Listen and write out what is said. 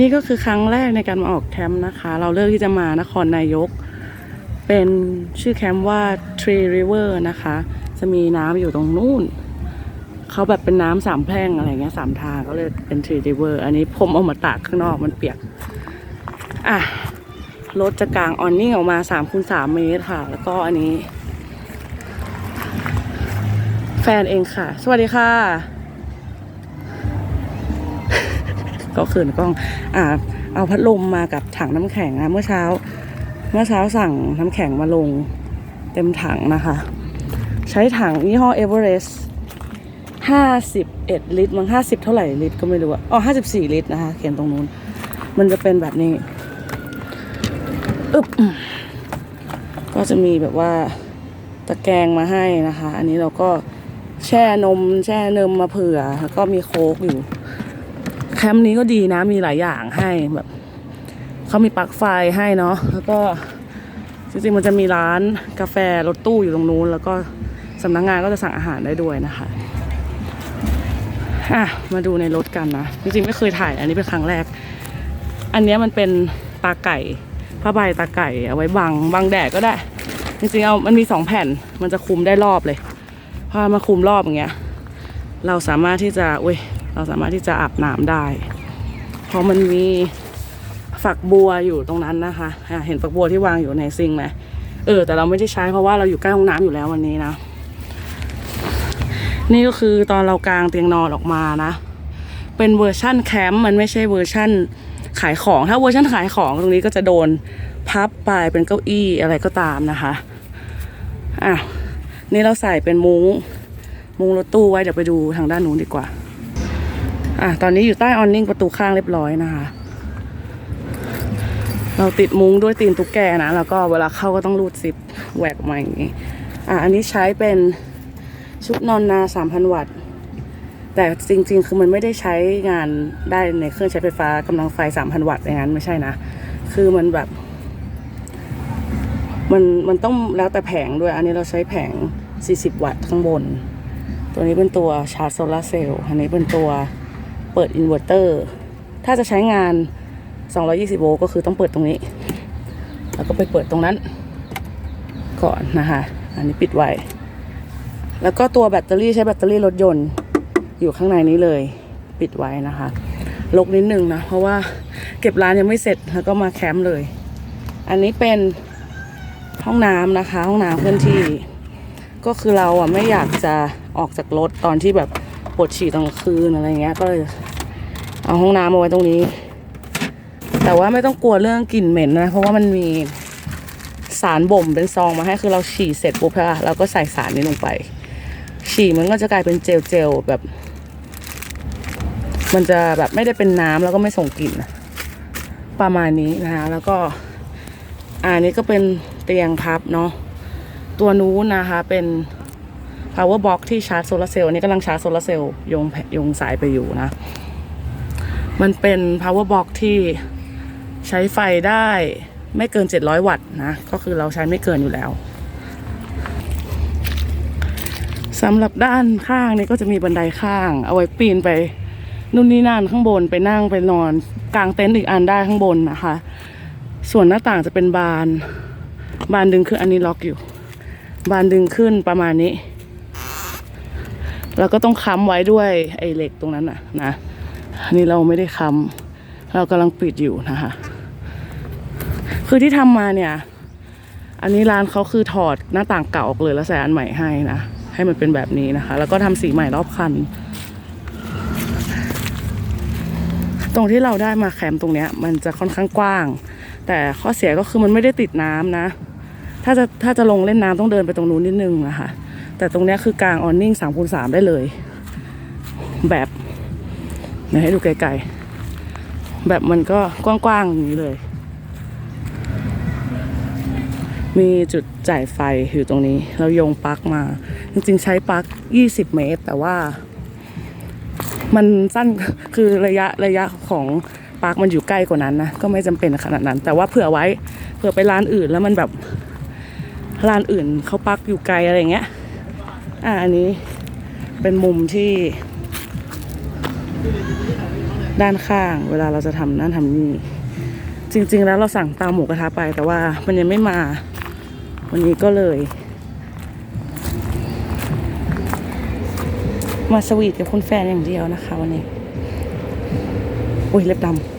นี่ก็คือครั้งแรกในการมาออกแคมป์นะคะ เราเลือกที่จะมานครนายก เป็นชื่อแคมป์ว่า Tree River นะคะ จะมีน้ำอยู่ตรงนู่น เขาแบบเป็นน้ำสามแพร่งอะไรเงี้ยสามทางก็เลยเป็น Tree River อันนี้ผมเอามาตากข้างนอกมันเปียก อะ รถจะกลางออนนิ่งออกมา3คูณ3เมตรค่ะ แล้วก็อันนี้ แฟนเองค่ะ สวัสดีค่ะ ก็เขินกล้องอ่าเอาพัดลมมากับถังน้ำแข็งนะเมื่อเช้า เมื่อเช้าสั่งน้ำแข็งมาลงเต็มถังนะคะ ใช้ถังยี่ห้อเอเวอเรสต์ห้าสิบเอ็ดลิตรมันห้าสิบเท่าไหร่ลิตรก็ไม่รู้อะอ๋อห้าสิบสี่ลิตรนะคะ เขียนตรงนู้น มันจะเป็นแบบนี้อึบก็จะมีแบบว่าตะแกรงมาให้นะคะ อันนี้เราก็แช่นมแช่เนมมาเผื่อแล้วก็มีโค้กอยู่ แคมป์นี้ก็ดีนะ มีหลายอย่างให้แบบเขามีปลั๊กไฟให้เนาะแล้วก็จริงๆมันจะมีร้านกาแฟรถตู้อยู่ตรงนู้น แล้วก็สำนักงานก็จะสั่งอาหารได้ด้วยนะคะอะมาดูในรถกันนะจริงๆไม่เคยถ่ายอันนี้เป็นครั้งแรก อันนี้มันเป็นตาไก่ผ้าใบตาไก่เอาไว้บังบังแดดก็ได้ จริงๆเอามันมีสองแผ่นมันจะคุมได้รอบเลยพอมาคุมรอบอย่างเงี้ย เราสามารถที่จะอุ้ย เราสามารถที่จะอาบน้ำได้ เพราะมันมีฝักบัวอยู่ตรงนั้นนะคะะเห็นฝักบัวที่วางอยู่ในซิงไหมเออแต่เราไม่ได้ใช้เพราะว่าเราอยู่ใกล้ห้องน้ำอยู่แล้ววันนี้นะ นี่ก็คือตอนเรากางเตียงนอนออกมานะ เป็นเวอร์ชั่นแคมป์มันไม่ใช่เวอร์ชั่นขายของ ถ้าเวอร์ชั่นขายของตรงนี้ก็จะโดนพับไปเป็นเก้าอี้อะไรก็ตามนะคะอะนี่เราใส่เป็นมุง้งมุ้งรถตู้ไว้เดี๋ยวไปดูทางด้านนู้นดีกว่า อะตอนนี้อยู่ใต้ออนนิ่งประตูข้างเรียบร้อยนะคะ เราติดมุ้งด้วยตีนตุ๊กแกนะ แล้วก็เวลาเข้าก็ต้องรูดซิปแหวกออกมาอย่างนี้ อะอันนี้ใช้เป็นชุดนอนนา3,000วัตต์ แต่จริง ๆ คือมันไม่ได้ใช้งานได้ในเครื่องใช้ไฟฟ้ากำลังไฟ3,000วัตต์อย่างนั้นไม่ใช่นะ คือมันแบบ มันมันต้องแล้วแต่แผงด้วย อันนี้เราใช้แผง 40 วัตต์ข้างบน ตัวนี้เป็นตัวชาร์จโซลาร์เซลล์ อันนี้เป็นตัว เปิดอินเวอร์เตอร์ ถ้าจะใช้งาน 220 โวลต์ก็คือต้องเปิดตรงนี้ แล้วก็ไปเปิดตรงนั้น ก่อนนะคะ อันนี้ปิดไว้ แล้วก็ตัวแบตเตอรี่ใช้แบตเตอรี่รถยนต์อยู่ข้างในนี้เลย ปิดไว้นะคะลกนิดนึงนะ เพราะว่าเก็บร้านยังไม่เสร็จแล้วก็มาแคมป์เลย อันนี้เป็นห้องน้ำนะคะ ห้องน้ำเคลื่อนที่ ก็คือเราอะไม่อยากจะออกจากรถตอนที่แบบ ปวดฉี่ตอนกลางคืนอะไรเงี้ย ก็เลยเอาห้องน้ำมาไว้ตรงนี้ แต่ว่าไม่ต้องกลัวเรื่องกลิ่นเหม็นนะ เพราะว่ามันมีสารบ่มเป็นซองมาให้คือเราฉี่เสร็จปุ๊บค่ะเราก็ใส่สารนี้ลงไป ฉี่มันก็จะกลายเป็นเจลเจลๆแบบ มันจะแบบไม่ได้เป็นน้ำแล้วก็ไม่ส่งกลิ่นประมาณนี้นะคะแล้วก็อันนี้ก็เป็นเตียงพับเนาะตัวนู้นนะคะเป็น power box ที่ชาร์จโซลาร์เซลล์นี้กำลังชาร์จโซลาร์เซลล์ยงยงสายไปอยู่นะ มันเป็น power box ที่ใช้ไฟได้ไม่เกิน 700 วัตต์นะ ก็คือเราใช้ไม่เกินอยู่แล้วสำหรับด้านข้างนี่ก็จะมีบันไดข้าง เอาไว้ปีนไปนู่นนี่นั่นข้างบนไปนั่งไปนอนกลางเต็นท์อีกอันได้ข้างบนนะคะ ส่วนหน้าต่างจะเป็นบาน บานดึงขึ้นอันนี้ล็อกอยู่ บานดึงขึ้นประมาณนี้ แล้วก็ต้องค้ำไว้ด้วยไอ้เหล็กตรงนั้นน่ะนะอันนี้เราไม่ได้ค้ำเรากำลังปิดอยู่นะคะ คือที่ทำมาเนี่ย อันนี้ร้านเขาคือถอดหน้าต่างเก่าออกเลยแล้วใส่อันใหม่ให้นะให้มันเป็นแบบนี้นะคะ แล้วก็ทำสีใหม่รอบคัน ตรงที่เราได้มาแคมป์ตรงเนี้ย มันจะค่อนข้างกว้าง แต่ข้อเสียก็คือมันไม่ได้ติดน้ำนะ ถ้าจะถ้าจะลงเล่นน้ำต้องเดินไปตรงนู้นนิดนึงนะคะ แต่ตรงนี้คือกลางออนนิ่งสามคูณสามได้เลย แบบเดี๋ยวให้ดูไกลๆ แบบมันก็กว้างๆอย่างนี้เลย มีจุดจ่ายไฟอยู่ตรงนี้ เราโยงปลั๊กมา จริงๆใช้ปลั๊ก 20 เมตร แต่ว่า มันสั้นคือระยะระยะของปลั๊กมันอยู่ใกล้กว่านั้นนะ ก็ไม่จำเป็นขนาดนั้น แต่ว่าเผื่อไว้เผื่อไปร้านอื่นแล้วมันแบบร้านอื่นเขาปลั๊กอยู่ไกลอะไรอย่างเงี้ย อ่าอันนี้เป็นมุมที่ ด้านข้าง เวลาเราจะทำนั่นทำนี่ จริง ๆ แล้วเราสั่งเตาหมูกระทะไป แต่ว่ามันยังไม่มา วันนี้ก็เลย มาสวีทกับคุณแฟนอย่างเดียวนะคะวันนี้ อุ้ยเล็บดำ